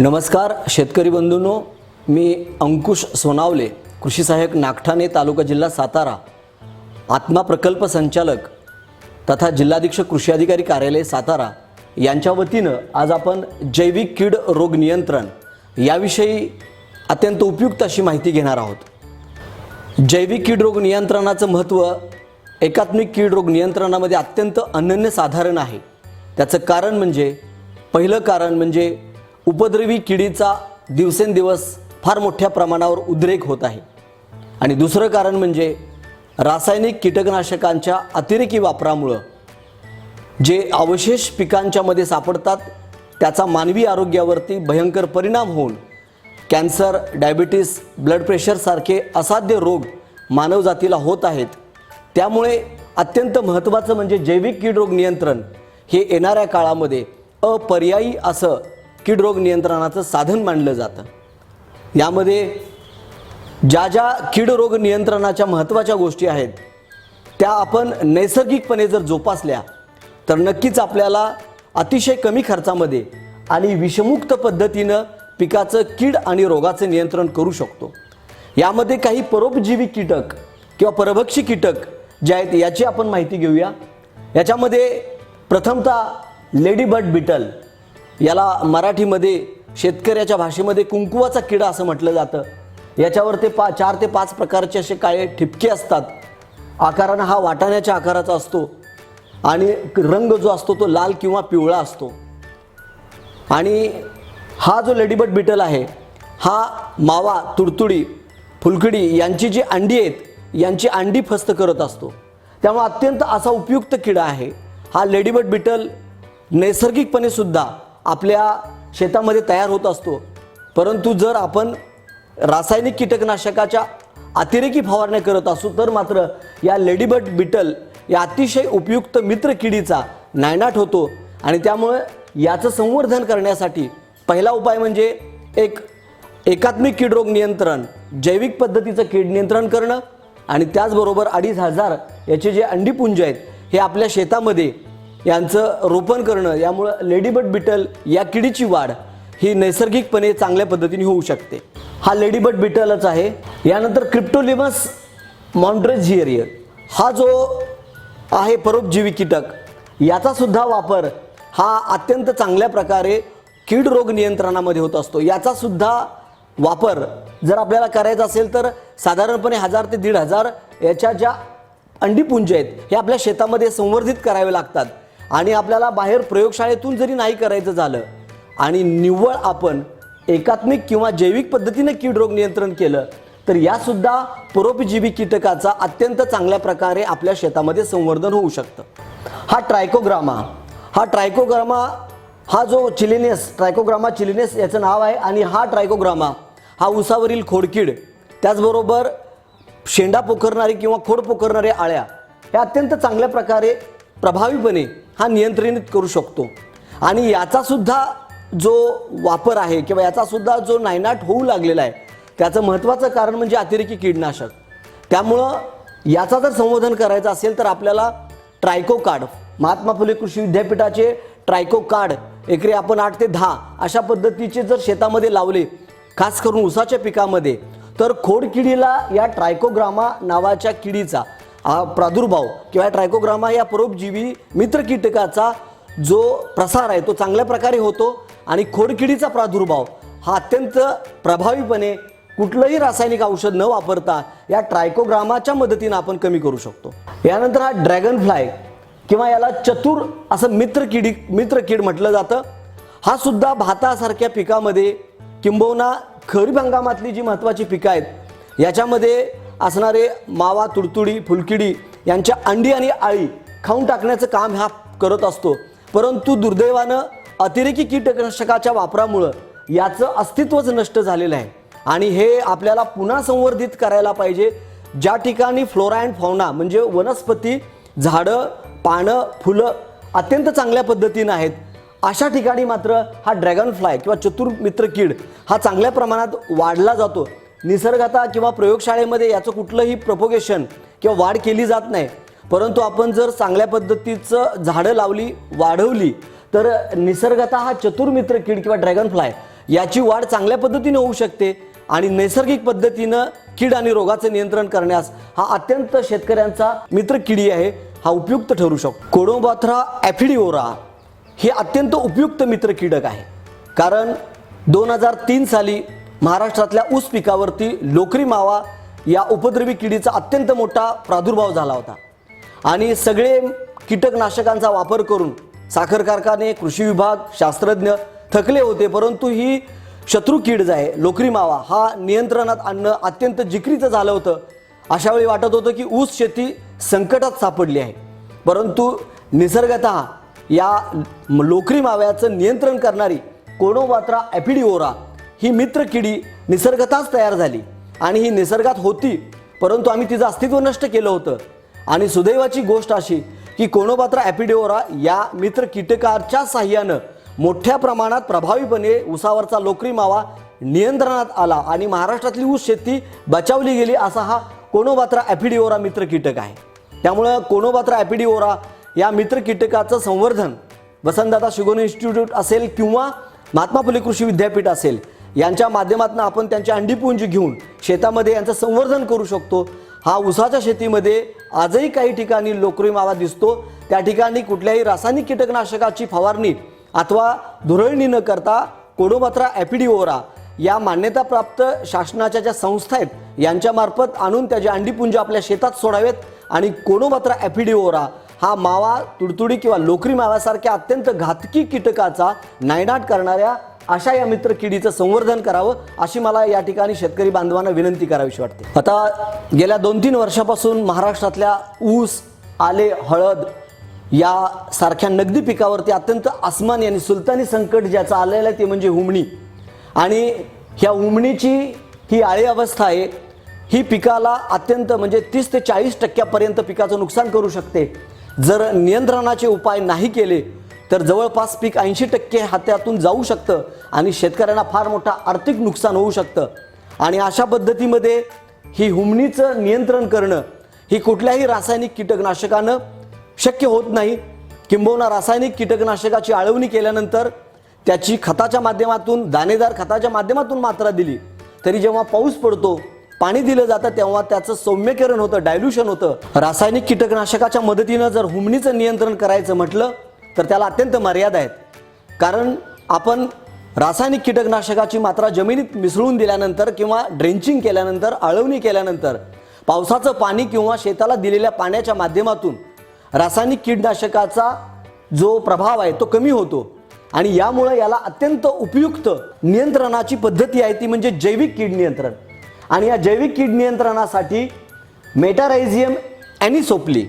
नमस्कार शेतकरी बंधूंनो. मी अंकुश सोनावले कृषी सहाय्यक नागठाणे तालुका जिल्हा सातारा. आत्मा प्रकल्प संचालक तथा जिल्हाधीक्षक कृषी अधिकारी कार्यालय सातारा. यांच्या वतीनं आज आपण जैविक कीड रोग नियंत्रण याविषयी अत्यंत उपयुक्त अशी माहिती घेणार आहोत. जैविक कीड रोग नियंत्रणाचं महत्त्व एकात्मिक कीड रोग नियंत्रणामध्ये अत्यंत अनन्यसाधारण आहे. त्याचं कारण म्हणजे पहिलं कारण म्हणजे उपद्रवी किडीचा दिवसेंदिवस फार मोठ्या प्रमाणावर उद्रेक होत आहे. आणि दुसरं कारण म्हणजे रासायनिक कीटकनाशकांच्या अतिरेकी वापरामुळं जे अवशेष पिकांच्यामध्ये सापडतात त्याचा मानवी आरोग्यावरती भयंकर परिणाम होऊन कॅन्सर डायबिटीस ब्लड प्रेशरसारखे असाध्य रोग मानवजातीला होत आहेत. त्यामुळे अत्यंत महत्त्वाचं म्हणजे जैविक कीड रोग नियंत्रण हे येणाऱ्या काळामध्ये अपर्यायी असं कीड रोग नियंत्रणाचं साधन मानलं जातं. यामध्ये ज्या ज्या कीड रोग नियंत्रणाच्या महत्त्वाच्या गोष्टी आहेत त्या आपण नैसर्गिकपणे जर जोपासल्या तर नक्कीच आपल्याला अतिशय कमी खर्चामध्ये आणि विषमुक्त पद्धतीनं पिकाचं कीड आणि रोगाचं नियंत्रण करू शकतो. यामध्ये काही परोपजीवी कीटक किंवा परभक्षी कीटक जे आहेत याची आपण माहिती घेऊया. याच्यामध्ये प्रथमतः लेडीबर्ड बिटल याला मराठीमध्ये शेतकऱ्याच्या भाषेमध्ये कुंकुवाचा किडा असं म्हटलं जातं. याच्यावर ते पा चार ते पाच प्रकारचे असे काळे ठिपके असतात. आकारानं हा वाटाण्याच्या आकाराचा असतो. आणि रंग जो असतो तो लाल किंवा पिवळा असतो. आणि हा जो लेडीबट बिटल आहे हा मावा तुडतुडी फुलकडी यांची जी अंडी आहेत यांची अंडी फस्त करत असतो. त्यामुळे अत्यंत असा उपयुक्त किडा आहे. हा लेडीबट बिटल नैसर्गिकपणे सुद्धा आपल्या शेतामध्ये तयार होत असतो. परंतु जर आपण रासायनिक कीटकनाशकाच्या अतिरेकी फवारण्या करत असू तर मात्र या लेडीबर्ड बिटल या अतिशय उपयुक्त मित्र किडीचा नायनाट होतो आणि त्यामुळे याचं संवर्धन करण्यासाठी पहिला उपाय म्हणजे एक एकात्मिक कीड रोग नियंत्रण जैविक पद्धतीचं कीड नियंत्रण करणं आणि त्याचबरोबर अडीच हजार याचे जे अंडीपुंज आहेत हे आपल्या शेतामध्ये यांचं रोपण करणं यामुळं लेडीबर्ड बिटल या किडीची वाढ ही नैसर्गिकपणे चांगल्या पद्धतीने होऊ शकते. हा लेडीबर्ड बिटलच आहे. यानंतर क्रिप्टोलिमस मॉन्ट्रेझिएरियर हा जो आहे परोपजीवी कीटक याचासुद्धा वापर हा अत्यंत चांगल्या प्रकारे कीड रोग नियंत्रणामध्ये होत असतो. याचासुद्धा वापर जर आपल्याला करायचा असेल तर साधारणपणे हजार ते दीड हजार याच्या ज्या अंडीपुंज आहेत हे आपल्या शेतामध्ये संवर्धित करावे लागतात. आणि आपल्याला बाहेर प्रयोगशाळेतून जरी नाही करायचं झालं आणि निव्वळ आपण एकात्मिक किंवा जैविक पद्धतीने कीड रोग नियंत्रण केलं तर यासुद्धा परोपजीवी कीटकाचा अत्यंत चांगल्या प्रकारे आपल्या शेतामध्ये संवर्धन होऊ शकतं. हा ट्रायकोग्रामा हा ट्रायकोग्रामा हा जो चिलिनेस ट्रायकोग्रामा चिलिनेस याचं नाव आहे आणि हा ट्रायकोग्रामा हा उसावरील खोडकीड त्याचबरोबर शेंडा पोखरणारी किंवा खोड पोखरणाऱ्या आळ्या ह्या अत्यंत चांगल्या प्रकारे प्रभावीपणे हा नियंत्रित करू शकतो. आणि याचासुद्धा जो वापर आहे किंवा याचासुद्धा जो नायनाट होऊ लागलेला आहे त्याचं महत्त्वाचं कारण म्हणजे अतिरेकी कीडनाशक त्यामुळं याचा जर संवर्धन करायचं असेल तर आपल्याला ट्रायको कार्ड महात्मा फुले कृषी विद्यापीठाचे ट्रायको कार्ड एकरी आपण आठ ते दहा अशा पद्धतीचे जर शेतामध्ये लावले खास करून उसाच्या पिकामध्ये तर खोडकिडीला या ट्रायकोग्रामा नावाच्या किडीचा हा प्रादुर्भाव किंवा ट्रायकोग्रामा या परोपजीवी मित्र कीटकाचा जो प्रसार आहे तो चांगल्या प्रकारे होतो आणि खोडकिडीचा प्रादुर्भाव हा अत्यंत प्रभावीपणे कुठलंही रासायनिक औषध न वापरता या ट्रायकोग्रामाच्या मदतीनं आपण कमी करू शकतो. यानंतर हा ड्रॅगन फ्लाय किंवा याला चतुर असं मित्र किडी मित्र कीड म्हटलं जातं. हा सुद्धा भातासारख्या पिकामध्ये किंबहुना खरीप हंगामातली जी महत्त्वाची पिकं आहेत याच्यामध्ये असणारे मावा तुडतुडी फुलकिडी यांच्या अंडी आणि आळी खाऊन टाकण्याचं काम हा करत असतो. परंतु दुर्दैवानं अतिरेकी कीटकनाशकाच्या वापरामुळं याचं अस्तित्वच नष्ट झालेलं आहे. आणि हे आपल्याला पुन्हा संवर्धित करायला पाहिजे. ज्या ठिकाणी फ्लोरा अँड फौना म्हणजे वनस्पती झाडं पानं फुलं अत्यंत चांगल्या पद्धतीनं आहेत. अशा ठिकाणी मात्र हा ड्रॅगन फ्लाय किंवा चतुर्मित्र कीड हा चांगल्या प्रमाणात वाढला जातो. निसर्गाता किंवा प्रयोगशाळेमध्ये याचं कुठलंही प्रपोगेशन किंवा वाढ केली जात नाही. परंतु आपण जर चांगल्या पद्धतीचं झाडं लावली वाढवली तर निसर्गतः हा चतुर्मित्र कीड किंवा ड्रॅगन फ्लाय याची वाढ चांगल्या पद्धतीने होऊ शकते आणि नैसर्गिक पद्धतीनं कीड आणि रोगाचं नियंत्रण करण्यास हा अत्यंत शेतकऱ्यांचा मित्र किडी आहे हा उपयुक्त ठरू शकतो. कोडोबाथ्रा ॲफिडिओरा हे अत्यंत उपयुक्त मित्र कीडक आहे. कारण दोन हजार तीन साली महाराष्ट्रातल्या ऊस पिकावरती लोकरी मावा या उपद्रवी किडीचा अत्यंत मोठा प्रादुर्भाव झाला होता. आणि सगळे कीटकनाशकांचा वापर करून साखर कारखाने कृषी विभाग शास्त्रज्ञ थकले होते परंतु ही शत्रू कीड जी आहे लोकरी मावा हा नियंत्रणात आणणं अत्यंत जिक्रीचं झालं होतं. अशा वेळी वाटत होतं की ऊस शेती संकटात सापडली आहे. परंतु निसर्गत या लोकरी माव्याचं नियंत्रण करणारी कोणोबात्रा ॲपिडिओरा ही मित्र किडी निसर्गताच तयार झाली आणि ही निसर्गात होती परंतु आम्ही तिचं अस्तित्व नष्ट केलं होतं. आणि सुदैवाची गोष्ट अशी की कोणोपात्रा ॲपिडिओरा या मित्र कीटकाच्या साह्यानं मोठ्या प्रमाणात प्रभावीपणे उसावरचा लोकरी मावा नियंत्रणात आला आणि महाराष्ट्रातली ऊस शेती बचावली गेली असा हा कोणोबात्रा ॲपिडिओरा मित्र कीटक आहे. त्यामुळं कोणोबात्रा ॲपिडिओरा या मित्र कीटकाचं संवर्धन वसंतदादा शिगोन इन्स्टिट्यूट असेल किंवा महात्मा फुले कृषी विद्यापीठ असेल यांच्या माध्यमातून आपण त्यांची अंडीपुंजी घेऊन शेतामध्ये यांचं संवर्धन करू शकतो. हा ऊसाच्या शेतीमध्ये आजही काही ठिकाणी लोकरी मावा दिसतो. त्या ठिकाणी कुठल्याही रासायनिक कीटकनाशकाची फवारणी अथवा धुरळणी न करता कोडोबात्रा ॲपिडिओरा या मान्यताप्राप्त शासनाच्या ज्या संस्था आहेत यांच्यामार्फत आणून त्याचे अंडीपुंज आपल्या शेतात सोडावेत आणि कोणोबात्रा ॲपिडिओरा हा मावा तुडतुडी किंवा लोकरी माव्यासारख्या अत्यंत घातकी कीटकाचा नायनाट करणाऱ्या अशा या मित्र किडीचं संवर्धन करावं अशी मला या ठिकाणी शेतकरी बांधवांना विनंती करावीशी वाटते. आता गेल्या दोन तीन वर्षापासून महाराष्ट्रातल्या ऊस आले हळद या सारख्या नगदी पिकावरती अत्यंत आसमानी आणि सुलतानी संकट ज्याचं आलेलं आहे ते म्हणजे हुमणी. आणि ह्या हुमणीची ही आळी अवस्था आहे ही पिकाला अत्यंत म्हणजे तीस ते चाळीस टक्क्यापर्यंत पिकाचं नुकसान करू शकते. जर नियंत्रणाचे उपाय नाही केले तर जवळपास पीक ऐंशी टक्के हातातून जाऊ शकतं आणि शेतकऱ्यांना फार मोठा आर्थिक नुकसान होऊ शकतं. आणि अशा पद्धतीमध्ये ही हुमणीचं नियंत्रण करणं ही कुठल्याही रासायनिक कीटकनाशकानं शक्य होत नाही. किंबहुना रासायनिक कीटकनाशकाची आळवणी केल्यानंतर त्याची खताच्या माध्यमातून दाणेदार खताच्या माध्यमातून मात्रा दिली. तरी जेव्हा पाऊस पडतो पाणी दिलं जातं तेव्हा त्याचं सौम्यकरण होतं डायल्युशन होतं. रासायनिक कीटकनाशकाच्या मदतीनं जर हुमणीचं नियंत्रण करायचं म्हटलं तर त्याला अत्यंत मर्यादा आहेत. कारण आपण रासायनिक कीटकनाशकाची मात्रा जमिनीत मिसळून दिल्यानंतर किंवा ड्रेंचिंग केल्यानंतर आळवणी केल्यानंतर पावसाचं पाणी किंवा शेताला दिलेल्या पाण्याच्या माध्यमातून रासायनिक कीटनाशकाचा जो प्रभाव आहे तो कमी होतो. आणि यामुळे याला अत्यंत उपयुक्त नियंत्रणाची पद्धती आहे ती म्हणजे जैविक कीड नियंत्रण. आणि या जैविक कीड नियंत्रणासाठी मेटारायझियम ॲनिसोपली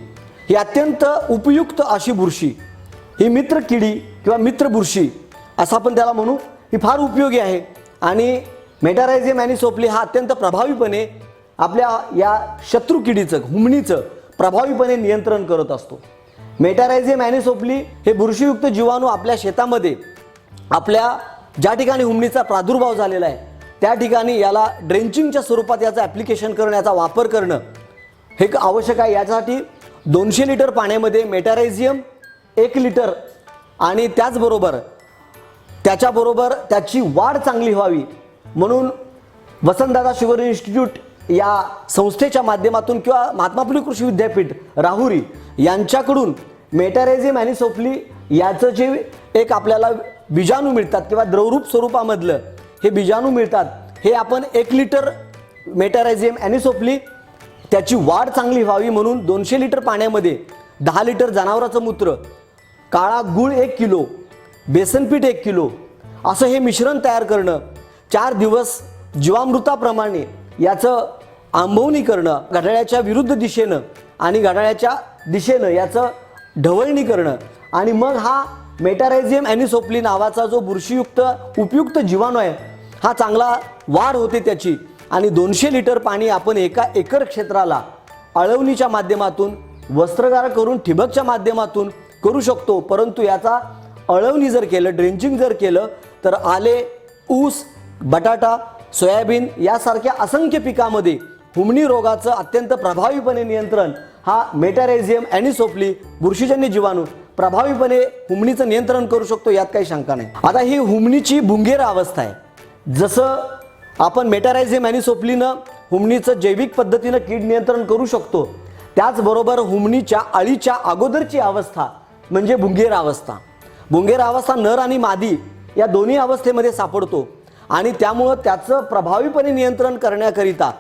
ही अत्यंत उपयुक्त अशी बुरशी ही मित्र किडी किंवा मित्र बुरशी असं आपण त्याला म्हणू ही फार उपयोगी आहे. आणि मेटारायझियम ॲनिसोपली हा अत्यंत प्रभावीपणे आपल्या या शत्रू किडीचं हुमणीचं प्रभावीपणे नियंत्रण करत असतो. मेटारायझियम ॲनिसोपली हे बुरशीयुक्त जीवाणू आपल्या शेतामध्ये आपल्या ज्या ठिकाणी हुमणीचा प्रादुर्भाव झालेला आहे त्या ठिकाणी याला ड्रेंचिंगच्या स्वरूपात याचं ॲप्लिकेशन करणं याचा वापर करणं हे क- आवश्यक आहे. यासाठी दोनशे लिटर पाण्यामध्ये मेटारायझियम एक लिटर आणि त्याचबरोबर त्याच्याबरोबर त्याची वाढ चांगली व्हावी म्हणून वसंतदादा शुगर इन्स्टिट्यूट या संस्थेच्या माध्यमातून किंवा महात्मा फुले कृषी विद्यापीठ राहुरी यांच्याकडून मेटारेझिम आणि सोपली याचं जे एक आपल्याला बीजाणू मिळतात किंवा द्रवरूप स्वरूपामधलं हे बीजाणू मिळतात हे आपण एक लिटर मेटारायझियम ॲनिसोपली त्याची वाढ चांगली व्हावी म्हणून दोनशे लिटर पाण्यामध्ये दहा लिटर जनावराचं मूत्र काळा गूळ एक किलो बेसनपीठ एक किलो असं हे मिश्रण तयार करणं चार दिवस जीवामृताप्रमाणे याचं आंबवणी करणं घड्याळ्याच्या विरुद्ध दिशेनं आणि घड्याळ्याच्या दिशेनं याचं ढवळणी करणं आणि मग हा मेटारायझियम अॅनिसोपली नावाचा जो बुरशीयुक्त उपयुक्त जीवाणू आहे हा चांगला वाढ होते त्याची आणि दोनशे लिटर पाणी आपण एका एकर क्षेत्राला अळवणीच्या माध्यमातून वस्त्रगार करून ठिबकच्या माध्यमातून करू शकतो. परंतु याचा अळवणी जर केलं ड्रेंचिंग जर केलं तर आले ऊस बटाटा सोयाबीन यासारख्या असंख्य पिकामध्ये हुमणी रोगाचं अत्यंत प्रभावीपणे नियंत्रण हा मेटारेझियम ॲनिसोपली बुरशीजन्य जीवाणू प्रभावीपणे हुमणीचं नियंत्रण करू शकतो यात काही शंका नाही. आता ही हुमणीची भुंगेर अवस्था आहे. जसं आपण मेटारायझियम अॅनिसोपलीनं हुमणीचं जैविक पद्धतीनं कीड नियंत्रण करू शकतो त्याचबरोबर हुमणीच्या अळीच्या अगोदरची अवस्था म्हणजे भुंगेर अवस्था. भुंगेर अवस्था नर आणि मादी या दोन्ही अवस्थेमध्ये सापडतो. आणि त्यामुळं त्याचं प्रभावीपणे नियंत्रण करण्याकरिता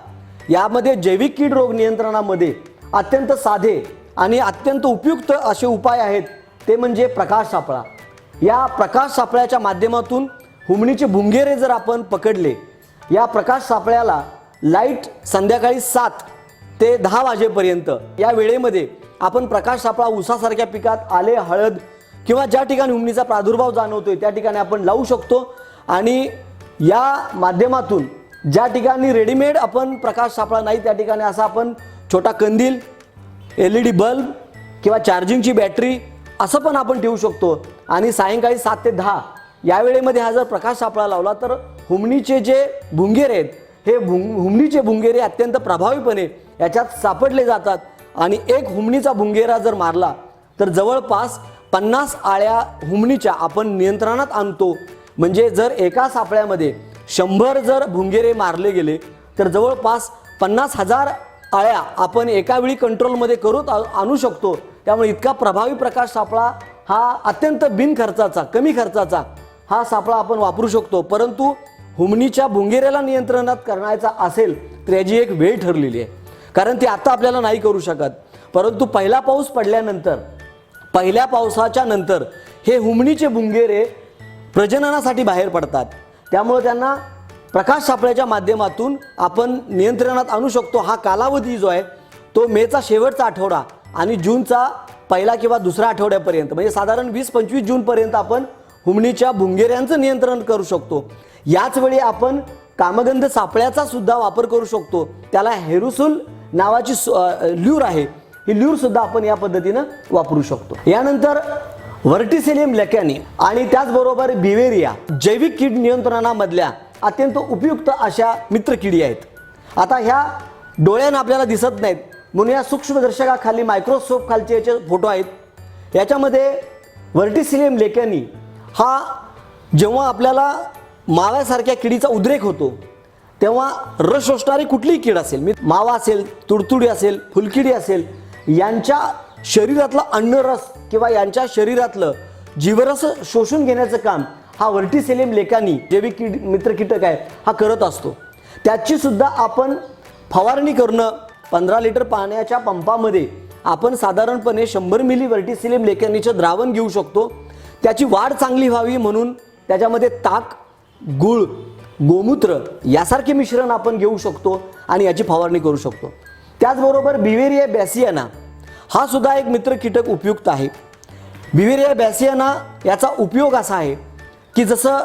यामध्ये जैविक कीड रोग नियंत्रणामध्ये अत्यंत साधे आणि अत्यंत उपयुक्त असे उपाय आहेत ते म्हणजे प्रकाश सापळा. या प्रकाश सापळ्याच्या माध्यमातून हुमणीचे भुंगेरे जर आपण पकडले या प्रकाश सापळ्याला लाइट संध्याकाळी सात ते दहा वाजेपर्यंत या वेळेमध्ये आपण प्रकाश सापळा ऊसासारख्या पिकात आले हळद किंवा ज्या ठिकाणी हुमणीचा प्रादुर्भाव जाणवतोय त्या ठिकाणी आपण लावू शकतो. आणि या माध्यमातून ज्या ठिकाणी रेडीमेड आपण प्रकाश सापळा नाही त्या ठिकाणी असा आपण छोटा कंदील एल ई डी बल्ब किंवा चार्जिंगची बॅटरी असं पण आपण ठेवू शकतो. आणि सायंकाळी सात ते दहा या वेळेमध्ये हा जर प्रकाश सापळा लावला तर हुमणीचे जे भुंगेरे आहेत हे भुंग हुमणीचे भुंगेरे अत्यंत प्रभावीपणे याच्यात सापडले जातात. आणि एक हुमणीचा भुंगेरा जर मारला तर जवळपास पन्नास आळ्या हुमणीच्या आपण नियंत्रणात आणतो. म्हणजे जर एका सापळ्यामध्ये शंभर जर भुंगेरे मारले गेले तर जवळपास पन्नास हजार आळ्या आपण एका वेळी कंट्रोलमध्ये करून आ- आणू शकतो. त्यामुळे इतका प्रभावी प्रकाश सापळा हा अत्यंत बिनखर्चाचा कमी खर्चाचा हा सापळा आपण वापरू शकतो. परंतु हुमणीच्या भुंगेऱ्याला नियंत्रणात करण्याचा असेल तर याची एक वेळ ठरलेली आहे. कारण ते आता आपल्याला नाही करू शकत. परंतु पहिला पाऊस पडल्यानंतर पहिल्या पावसाच्या नंतर हे हुमणीचे भुंगेरे प्रजननासाठी बाहेर पडतात. त्यामुळे त्यांना प्रकाश सापळ्याच्या माध्यमातून आपण नियंत्रणात आणू शकतो. हा कालावधी जो आहे तो मेचा शेवटचा आठवडा आणि जूनचा पहिला किंवा दुसऱ्या आठवड्यापर्यंत म्हणजे साधारण वीस पंचवीस जूनपर्यंत आपण हुमणीच्या भुंगेऱ्यांचं नियंत्रण करू शकतो. याचवेळी आपण कामगंध सापळ्याचा सुद्धा वापर करू शकतो. त्याला हेरुसुल नावाची सु- ल्यूर आहे. ही ल्यूर सुद्धा आपण या पद्धतीनं वापरू शकतो. यानंतर व्हर्टिसेलियम लेकॅनी आणि त्याचबरोबर बिवेरिया जैविक कीड नियंत्रणामधल्या अत्यंत उपयुक्त अशा मित्र किडी आहेत. आता ह्या डोळ्यानं आपल्याला दिसत नाहीत म्हणून या सूक्ष्मदर्शकाखाली मायक्रोस्कोप खालचे याचे फोटो आहेत. याच्यामध्ये व्हर्टिसिलियम लेकॅनी हा जेव्हा आपल्याला माव्यासारख्या किडीचा उद्रेक होतो तेव्हा रस शोषणारी कुठलीही कीड असेल मी मावा असेल तुडतुडी असेल फुलकिडी असेल यांच्या शरीरातला अन्नरस किंवा यांच्या शरीरातलं जीवरस शोषून घेण्याचं काम हा व्हर्टिसेलियम लेखानी जैविक कीड मित्र कीटक आहे हा करत असतो. त्याची सुद्धा आपण फवारणी करणं पंधरा लिटर पाण्याच्या पंपामध्ये आपण साधारणपणे शंभर मिली व्हर्टिसिलियम लेखनीचं द्रावण घेऊ शकतो. त्याची वाढ चांगली व्हावी म्हणून त्याच्यामध्ये ताक गुळ गोमूत्र यासारखे मिश्रण आपण घेऊ शकतो आणि याची फवारणी करू शकतो. त्याचबरोबर बिवेरिया बॅसियाना हा सुद्धा एक मित्र कीटक उपयुक्त आहे. बिवेरिया बॅसियाना याचा उपयोग असा आहे की जसं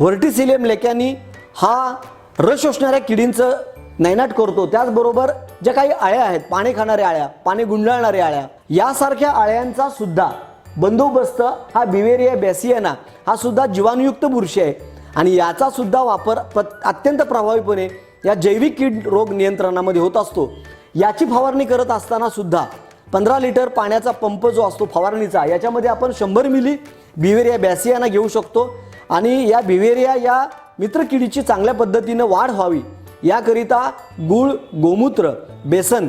व्हर्टिसिलियम लेक्यानी हा रस शोषणाऱ्या किडींचं नैनाट करतो त्याचबरोबर ज्या काही आळ्या आहेत पाणी खाणाऱ्या आळ्या पाणी गुंडाळणाऱ्या आळ्या यासारख्या आळ्यांचा सुद्धा बंदोबस्त हा बिवेरिया बॅसियाना हा सुद्धा जीवाणुयुक्त बुरशी आहे. आणि याचा सुद्धा वापर प्र- अत्यंत प्रभावीपणे या जैविक कीड रोग नियंत्रणामध्ये होत असतो. याची फवारणी करत असताना सुद्धा पंधरा लिटर पाण्याचा पंप जो असतो फवारणीचा याच्यामध्ये आपण शंभर मिली बिवेरिया बॅसियाना घेऊ शकतो आणि या बिवेरिया या मित्रकिडीची चांगल्या पद्धतीनं वाढ व्हावी. याकरिता गूळ गोमूत्र बेसन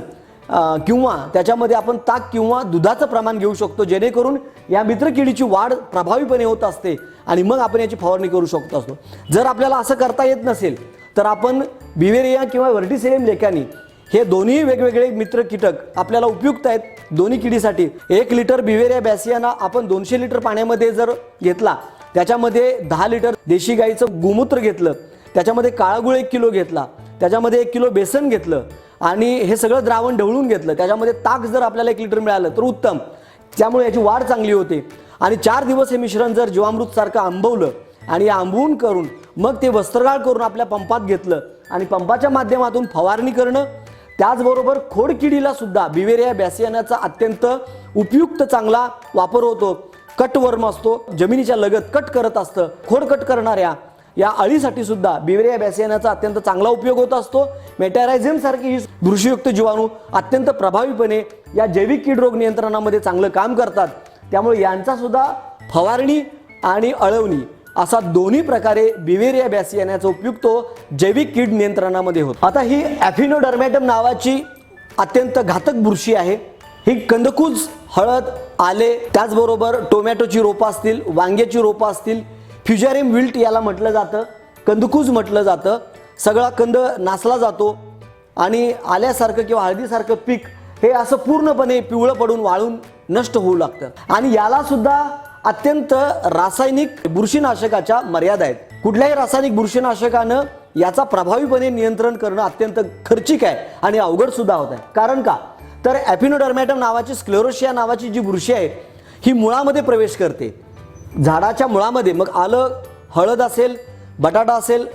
किंवा त्याच्यामध्ये आपण ताक किंवा दुधाचं प्रमाण घेऊ शकतो जेणेकरून या मित्रकिडीची वाढ प्रभावीपणे होत असते. आणि मग आपण याची फवारणी करू शकतो असतो. जर आपल्याला असं करता येत नसेल तर आपण बिवेरिया किंवा व्हर्टिसेलियम लेखानी हे दोन्ही वेगवेगळे मित्र कीटक आपल्याला उपयुक्त आहेत दोन्ही किडीसाठी. एक लिटर बिवेरिया बॅसियाना आपण दोनशे लिटर पाण्यामध्ये जर घेतला त्याच्यामध्ये दहा लिटर देशी गाईचं गोमूत्र घेतलं त्याच्यामध्ये काळागुळ एक किलो घेतला त्याच्यामध्ये एक किलो बेसन घेतलं आणि हे सगळं द्रावण ढवळून घेतलं त्याच्यामध्ये ताक जर आपल्याला एक लिटर मिळालं तर उत्तम. त्यामुळे याची वाढ चांगली होते. आणि चार दिवस हे मिश्रण जर जीवामृत सारखं आंबवलं आणि आंबवून करून मग ते वस्त्रगाळ करून आपल्या पंपात घेतलं आणि पंपाच्या माध्यमातून फवारणी करणं त्याचबरोबर खोडकिडीला सुद्धा बिवेरिया बॅसियानाचा अत्यंत उपयुक्त चांगला वापर होतो. कट वर्म असतो जमिनीच्या लगत कट करत असतं. खोड कट करणाऱ्या या अळीसाठी सुद्धा बिवेरिया बॅसियानाचा अत्यंत चांगला उपयोग होत असतो. मेटॅरायझम सारखी ही बुरशीयुक्त जीवाणू अत्यंत प्रभावीपणे या जैविक कीड रोग नियंत्रणामध्ये चांगलं काम करतात. त्यामुळे यांचा सुद्धा फवारणी आणि अळवणी असा दोन्ही प्रकारे बिवेरिया बॅसी याचा उपयोग तो जैविक कीड नियंत्रणामध्ये होतो. आता ही ॲफिनोडर्मॅटम नावाची अत्यंत घातक बुरशी आहे. ही कंदकूज हळद आले त्याचबरोबर टोमॅटोची रोपं असतील वांग्याची रोपं असतील फ्युजॅरिम विल्ट याला म्हटलं जातं कंदकूज म्हटलं जातं सगळा कंद नासला जातो आणि आल्यासारखं किंवा हळदीसारखं पीक हे असं पूर्णपणे पिवळं पडून वाळून नष्ट होऊ लागतं. आणि याला सुद्धा अत्यंत रासायनिक बुरशीनाशकाच्या मर्यादा आहेत. कुठल्याही रासायनिक बुरशीनाशकानं याचा प्रभावीपणे नियंत्रण करणं अत्यंत खर्चिक आहे आणि अवघड सुद्धा होत आहे. कारण का? तर ॲपिनोडर्मॅटम नावाची स्क्लेरोशिया नावाची जी बुरशी आहे ही मुळामध्ये प्रवेश करते. झाडाच्या मुळामध्ये मग आलं हळद असेल बटाटा असेल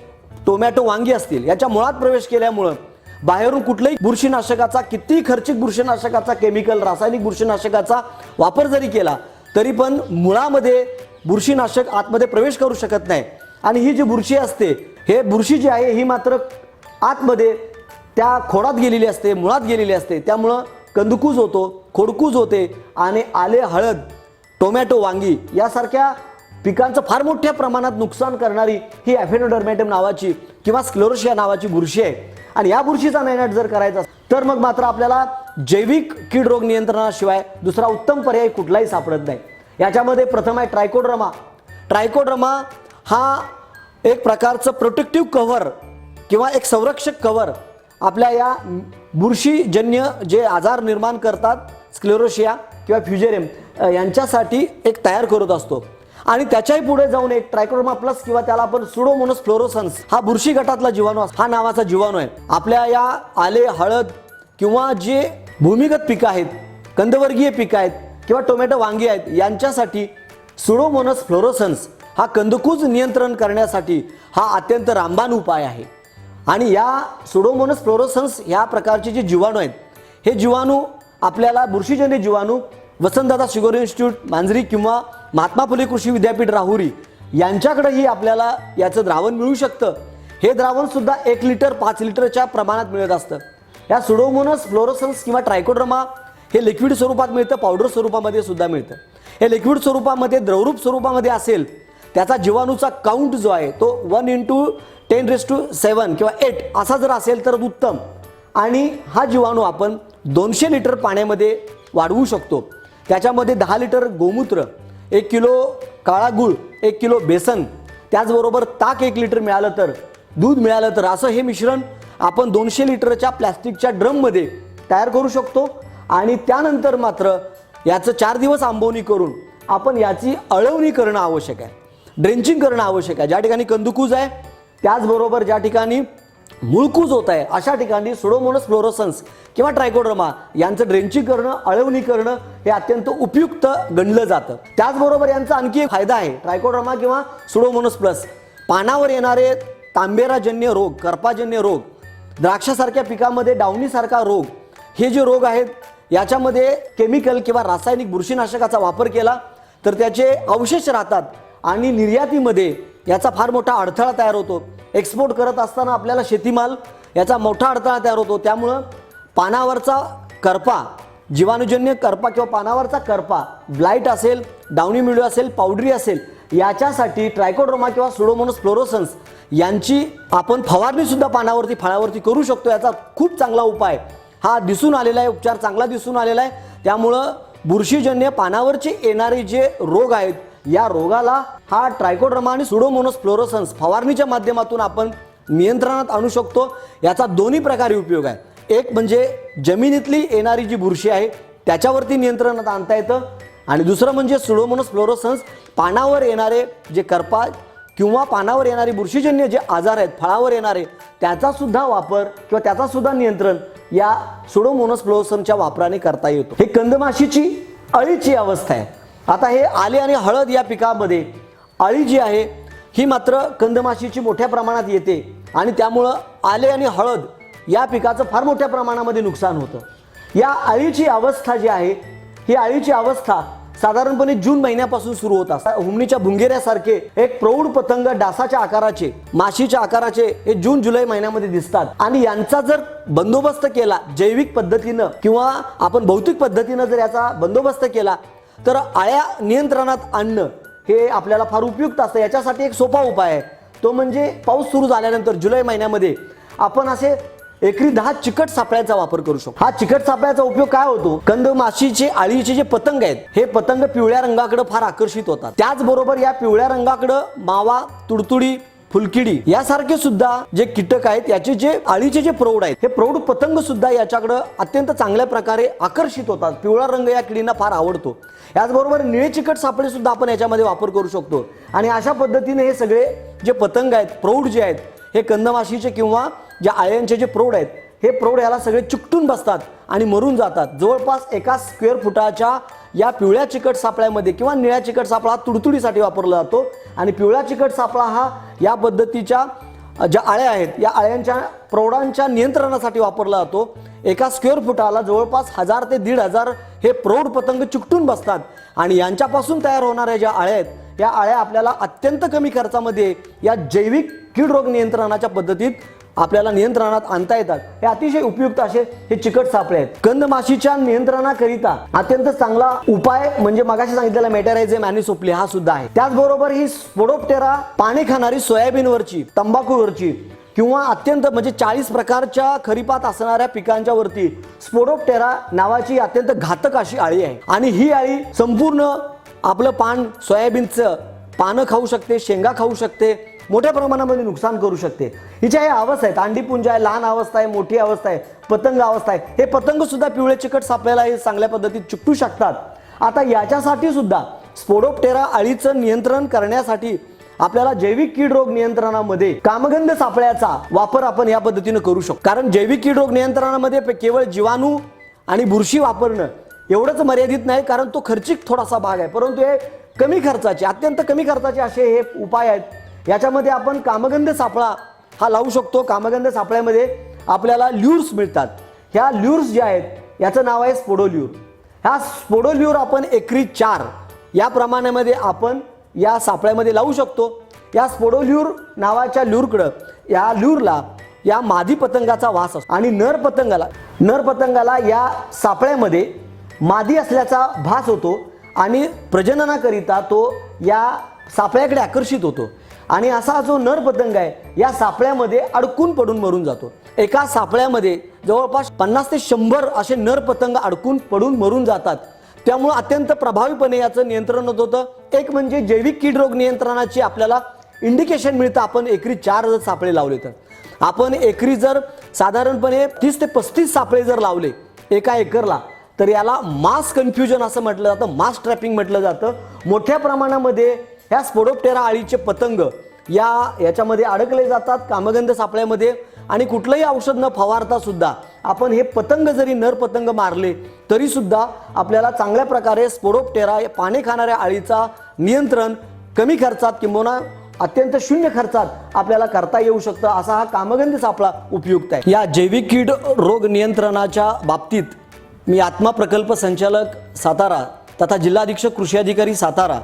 टोमॅटो वांगी असतील याच्या मुळात प्रवेश केल्यामुळं बाहेरून कुठल्याही बुरशीनाशकाचा कितीही खर्चिक बुरशीनाशकाचा केमिकल रासायनिक बुरशीनाशकाचा वापर जरी केला तरी पण मुळामध्ये बुरशीनाशक आतमध्ये प्रवेश करू शकत नाही. आणि ही जी बुरशी असते हे बुरशी जी आहे ही मात्र आतमध्ये त्या खोडात गेलेली असते मुळात गेलेली असते. त्यामुळं कंदकूज होतो खोडकूज होते आणि आले हळद टोमॅटो वांगी यासारख्या पिकांचं फार मोठ्या प्रमाणात नुकसान करणारी ही ॲफेनोडर्मॅटम नावाची किंवा स्क्लोरोशिया नावाची बुरशी आहे. आणि या बुरशीचा नायनाट जर करायचा तर मग मात्र आपल्याला जैविक कीड रोग नियंत्रणाशिवाय दुसरा उत्तम पर्याय कुठलाही सापडत नाही. याच्यामध्ये प्रथम आहे ट्रायकोड्रमा. ट्रायकोड्रमा हा एक प्रकारचं प्रोटेक्टिव्ह कव्हर किंवा एक संरक्षक कव्हर आपल्या या बुरशीजन्य जे आजार निर्माण करतात स्क्लेरोशिया किंवा फ्युजेरियम यांच्यासाठी एक तयार करत असतो. आणि त्याच्याही पुढे जाऊन एक ट्रायक्रोमा प्लस किंवा त्याला आपण सुडोमोनस फ्लोरोसन्स हा बुरशी गटातला जीवाणू अस- हा नावाचा जीवाणू आहे. आपल्या या आले हळद किंवा जे भूमिगत पिकं आहेत कंदवर्गीय पिकं आहेत किंवा टोमॅटो वांगी आहेत यांच्यासाठी सुडोमोनस फ्लोरोसन्स हा कंदकूज नियंत्रण करण्यासाठी हा अत्यंत रामबाण उपाय आहे. आणि या सुडोमोनस फ्लोरोसन्स ह्या प्रकारचे जे जीवाणू आहेत हे जीवाणू आपल्याला बुरशीजन्य जीवाणू वसंतदादा शुगर इन्स्टिट्यूट मांजरी किंवा महात्मा फुले कृषी विद्यापीठ राहुरी यांच्याकडेही आपल्याला याचं द्रावण मिळू शकतं. हे द्रावण सुद्धा एक लिटर पाच लिटरच्या प्रमाणात मिळत असतं. या सुडोमोनस फ्लोरोसन्स किंवा ट्रायकोड्रमा हे लिक्विड स्वरूपात मिळतं पावडर स्वरूपामध्ये सुद्धा मिळतं. हे लिक्विड स्वरूपामध्ये द्रवरूप स्वरूपामध्ये असेल त्याचा जीवाणूचा काउंट जो आहे तो one into ten raise to seven किंवा एट असा जर असेल तर उत्तम. आणि हा जीवाणू आपण दोनशे लिटर पाण्यामध्ये वाढवू शकतो. त्याच्यामध्ये दहा लिटर गोमूत्र एक किलो काळा गूळ एक किलो बेसन त्याचबरोबर ताक एक लिटर मिळालं तर दूध मिळालं तर असं हे मिश्रण आपण दोनशे लिटरच्या प्लॅस्टिकच्या ड्रममध्ये तयार करू शकतो. आणि त्यानंतर मात्र याचं चार दिवस आंबवणी करून आपण याची अळवणी करणं आवश्यक आहे. ड्रेंचिंग करणं आवश्यक आहे. ज्या ठिकाणी कंदुकूज आहे त्याचबरोबर ज्या ठिकाणी मुळकूज होत आहे. अशा ठिकाणी सुडोमोनस फ्लोरोसन्स किंवा ट्रायकोड्रमा यांचं ड्रेंचिंग करणं अळवणी करणं हे अत्यंत उपयुक्त गणलं जातं. त्याचबरोबर यांचा आणखी एक फायदा आहे. ट्रायकोड्रमा किंवा सुडोमोनस प्लस पानावर येणारे तांबेराजन्य रोग कर्पाजन्य रोग द्राक्षासारख्या पिकामध्ये डावणीसारखा रोग हे जे रोग आहेत याच्यामध्ये केमिकल किंवा रासायनिक बुरशीनाशकाचा वापर केला तर त्याचे अवशेष राहतात आणि निर्यातीमध्ये याचा फार मोठा अडथळा तयार होतो. एक्सपोर्ट करत असताना आपल्याला शेतीमाल याचा मोठा अडथळा तयार होतो. त्यामुळं पानावरचा करपा जीवाणूजन्य करपा किंवा पानावरचा करपा ब्लाईट असेल डावणी मिळू असेल पावडरी असेल याच्यासाठी ट्रायकोड्रोमा किंवा सुडोमोनस फ्लोरोसन्स यांची आपण फवारणीसुद्धा पानावरती फळावरती करू शकतो. याचा खूप चांगला उपाय. हा दिसून आलेला आहे उपचार चांगला दिसून आलेला आहे. त्यामुळं बुरशीजन्य पानावरचे येणारे जे रोग आहेत या रोगाला हा ट्रायकोड्रमा आणि सुडोमोनस फ्लोरोसन्स फवारणीच्या माध्यमातून आपण नियंत्रणात आणू शकतो. याचा दोन्ही प्रकारे उपयोग आहे. एक म्हणजे जमिनीतली येणारी जी बुरशी आहे त्याच्यावरती नियंत्रणात आणता येतं. आणि दुसरं म्हणजे सुडोमोनस फ्लोरोसन्स पानावर येणारे जे करपा किंवा पानावर येणारी बुरशीजन्य जे आजार आहेत फळावर येणारे त्याचा सुद्धा वापर किंवा त्याचा सुद्धा नियंत्रण या सुडोमोनस फ्लोरोसनच्या वापराने करता येतो. हे कंदमाशीची अळीची अवस्था आहे. आता हे आले आणि हळद या पिकामध्ये. अळी जी आहे ही मात्र कंदमाशीची मोठ्या प्रमाणात येते. आणि त्यामुळं आले आणि हळद या पिकाचं फार मोठ्या प्रमाणामध्ये नुकसान होतं. या अळीची अवस्था जी आहे ही अळीची अवस्था साधारणपणे जून महिन्यापासून सुरू होत असतात हुमणीच्या भुंगेऱ्यासारखे एक प्रौढ पतंग डासाच्या आकाराचे माशीच्या आकाराचे हे जून जुलै महिन्यामध्ये दिसतात. आणि यांचा जर बंदोबस्त केला जैविक पद्धतीनं किंवा आपण भौतिक पद्धतीनं जर याचा बंदोबस्त केला तर आळ्या नियंत्रणात आणणं हे आपल्याला फार उपयुक्त असतं. याच्यासाठी एक सोपा उपाय आहे. तो म्हणजे पाऊस सुरू झाल्यानंतर जुलै महिन्यामध्ये आपण असे एकरी दहा चिकट सापळ्याचा वापर करू शकतो. हा चिकट सापळ्याचा उपयोग काय होतो? कंद माशीचे आळीचे जे पतंग आहेत हे पतंग पिवळ्या रंगाकडे फार आकर्षित होतात. त्याचबरोबर या पिवळ्या रंगाकडे मावा तुडतुडी फुलकिडी यासारखे सुद्धा जे कीटक आहेत याचे जे आळीचे जे प्रौढ आहेत हे प्रौढ पतंग सुद्धा याच्याकडं अत्यंत चांगल्या प्रकारे आकर्षित होतात. पिवळा रंग या किडींना फार आवडतो. याचबरोबर निळे चिकट सापळे सुद्धा आपण याच्यामध्ये वापर करू शकतो. आणि अशा पद्धतीने हे सगळे जे पतंग आहेत प्रौढ जे आहेत हे कंदमाशीचे किंवा ज्या आळ्यांचे जे प्रौढ आहेत हे प्रौढ याला सगळे चिकटून बसतात आणि मरून जातात. जवळपास एका स्क्वेअर फुटाच्या या पिवळ्या चिकट सापळ्यामध्ये किंवा निळ्या चिकट सापळा हा तुडतुडीसाठी वापरला जातो. आणि पिवळ्या चिकट सापळा हा या पद्धतीच्या ज्या आळ्या आहेत या आळ्यांच्या प्रौढांच्या नियंत्रणासाठी वापरला जातो. एका स्क्वेअर फुटाला जवळपास हजार ते दीड हजार हे प्रौढ पतंग चिकटून बसतात. आणि यांच्यापासून तयार होणाऱ्या ज्या आळ्या आहेत या आळ्या आपल्याला अत्यंत कमी खर्चामध्ये या जैविक कीड रोग नियंत्रणाच्या पद्धतीत आपल्याला नियंत्रणात आणता येतात. हे अतिशय उपयुक्त असे हे चिकट सापळे आहेत. कंदमाशीच्या नियंत्रणाकरिता अत्यंत चांगला उपाय म्हणजे मगाशी सांगितलेला मेटरायझेम अॅनिसोप्ली हा सुद्धा आहे. त्याचबरोबर ही स्पोडोप्टेरा पाणी खाणारी सोयाबीनवरची तंबाखूवरची किंवा अत्यंत म्हणजे चाळीस प्रकारच्या खरीपात असणाऱ्या पिकांच्या वरती स्पोडोप्टेरा नावाची अत्यंत घातक अशी आळी आहे. आणि ही आळी संपूर्ण आपलं पान सोयाबीनचं पानं खाऊ शकते शेंगा खाऊ शकते मोठ्या प्रमाणामध्ये नुकसान करू शकते. हिच्या ह्या अवस्था आहेत. अंडीपुंज आहे लहान अवस्था आहे मोठी अवस्था आहे पतंग अवस्था आहे. हे पतंग सुद्धा पिवळे चिकट सापल्याला हे चांगल्या पद्धतीत चिकटू शकतात. आता याच्यासाठी सुद्धा स्पोडोप्टेरा अळीचं नियंत्रण करण्यासाठी आपल्याला जैविक कीड रोग नियंत्रणामध्ये कामगंध सापळ्याचा वापर आपण या पद्धतीनं करू शकतो. कारण जैविक कीड रोग नियंत्रणामध्ये केवळ जीवाणू आणि बुरशी वापरणं एवढंच मर्यादित नाही कारण तो खर्चिक थोडासा भाग आहे. परंतु हे कमी खर्चाचे अत्यंत कमी खर्चाचे असे हे उपाय आहेत. याच्यामध्ये आपण कामगंध सापळा हा लावू शकतो. कामगंध सापळ्यामध्ये आपल्याला ल्युर्स मिळतात. ह्या ल्युर्स ज्या आहेत याचं नाव आहे स्पोडोल्यूर. ह्या स्पोडोल्यूर आपण एकरी चार या प्रमाणामध्ये आपण या सापळ्यामध्ये लावू शकतो. या स्पोडोल्यूर नावाच्या ल्यूरकडं या ल्यूरला या मादी पतंगाचा वास असतो. आणि नर पतंगाला नर पतंगाला या सापळ्यामध्ये मादी असल्याचा भास होतो आणि प्रजननाकरिता तो या सापळ्याकडे आकर्षित होतो. आणि असा जो नर पतंग आहे या सापळ्यामध्ये अडकून पडून मरून जातो. एका सापळ्यामध्ये जवळपास पन्नास ते शंभर असे नर पतंग अडकून पडून मरून जातात. त्यामुळं अत्यंत प्रभावीपणे याचं नियंत्रण होत होतं. एक म्हणजे जैविक कीड रोग नियंत्रणाची आपल्याला इंडिकेशन मिळतं. आपण एकरी चार जर सापळे लावले तर. आपण एकरी जर साधारणपणे तीस ते पस्तीस सापळे जर लावले एका एकरला तर याला मास कन्फ्युजन असं म्हटलं जातं मास ट्रॅपिंग म्हटलं जातं. मोठ्या प्रमाणामध्ये ह्या स्पोडोप्टेरा आळीचे पतंग या याच्यामध्ये अडकले जातात कामगंध सापळ्यामध्ये आणि कुठलंही औषध न फवारता सुद्धा आपण हे पतंग जरी नर पतंग मारले तरी सुद्धा आपल्याला चांगल्या प्रकारे स्पोडोप्टेरा या पाने खाणाऱ्या आळीचा नियंत्रण कमी खर्चात किंबहुना अत्यंत शून्य खर्चात आपल्याला करता येऊ शकतं असा हा कामगंध सापळा उपयुक्त आहे. या जैविक कीड रोग नियंत्रणाच्या बाबतीत मी आत्मा प्रकल्प संचालक सातारा तथा जिल्हाधीक्षक कृषी अधिकारी सातारा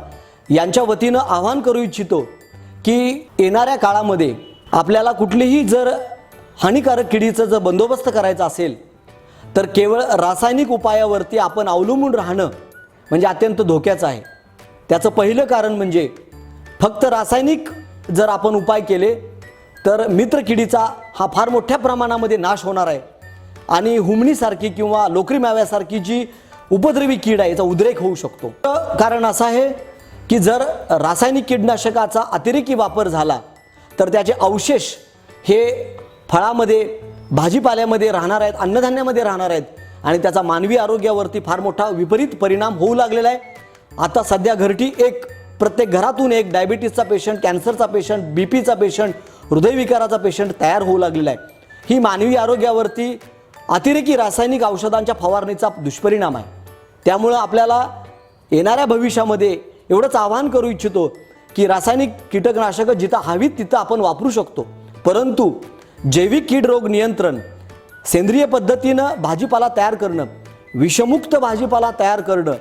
यांच्या वतीनं आवाहन करू इच्छितो की येणाऱ्या काळामध्ये आपल्याला कुठलीही जर हानिकारक किडीचं जर बंदोबस्त करायचा असेल तर केवळ रासायनिक उपायावरती आपण अवलंबून राहणं म्हणजे अत्यंत धोक्याचं आहे. त्याचं पहिलं कारण म्हणजे फक्त रासायनिक जर आपण उपाय केले तर मित्र किडीचा हा फार मोठ्या प्रमाणामध्ये नाश होणार आहे. आणि हुमणीसारखी किंवा लोकरी माव्यासारखी जी उपद्रवी कीड आहे याचा उद्रेक होऊ शकतो. कारण असं आहे की जर रासायनिक कीटनाशकाचा अतिरेकी वापर झाला तर त्याचे अवशेष हे फळामध्ये भाजीपाल्यामध्ये राहणार आहेत अन्नधान्यामध्ये राहणार आहेत आणि त्याचा मानवी आरोग्यावरती फार मोठा विपरीत परिणाम होऊ लागलेला आहे. आता सध्या घरटी एक प्रत्येक घरातून एक डायबिटीसचा पेशंट कॅन्सरचा पेशंट बी पीचा पेशंट हृदयविकाराचा पेशंट तयार होऊ लागलेला आहे. ही मानवी आरोग्यावरती अतिरेकी रासायनिक औषधांच्या फवारणीचा दुष्परिणाम आहे. त्यामुळं आपल्याला येणाऱ्या भविष्यामध्ये एवढंच आवाहन करू इच्छितो की रासायनिक कीटकनाशकं जिथं हवीत तिथं आपण वापरू शकतो. परंतु जैविक कीड रोग नियंत्रण सेंद्रिय पद्धतीनं भाजीपाला तयार करणं विषमुक्त भाजीपाला तयार करणं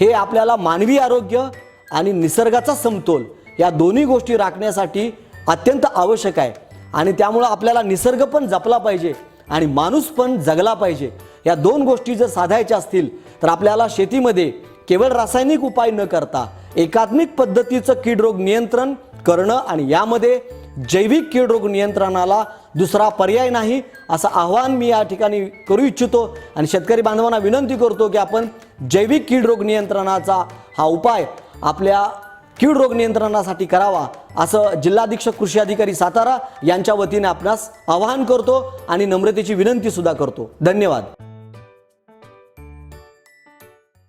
हे आपल्याला मानवी आरोग्य आणि निसर्गाचा समतोल या दोन्ही गोष्टी राखण्यासाठी अत्यंत आवश्यक आहे. आणि त्यामुळं आपल्याला निसर्ग पण जपला पाहिजे आणि माणूस पण जगला पाहिजे. या दोन गोष्टी जर साधायच्या असतील तर आपल्याला शेतीमध्ये केवळ रासायनिक उपाय न करता एकात्मिक पद्धतीचं कीड रोग नियंत्रण करणं आणि यामध्ये जैविक कीड रोग नियंत्रणाला दुसरा पर्याय नाही असं आव्हान मी या ठिकाणी करू इच्छितो. आणि शेतकरी बांधवांना विनंती करतो की आपण जैविक कीड रोग नियंत्रणाचा हा उपाय आपल्या कीड रोग नियंत्रणासाठी करावा असं जिल्हाधीक्षक कृषी अधिकारी सातारा यांच्या वतीने आपणास आवाहन करतो आणि नम्रतेची विनंती सुद्धा करतो. धन्यवाद.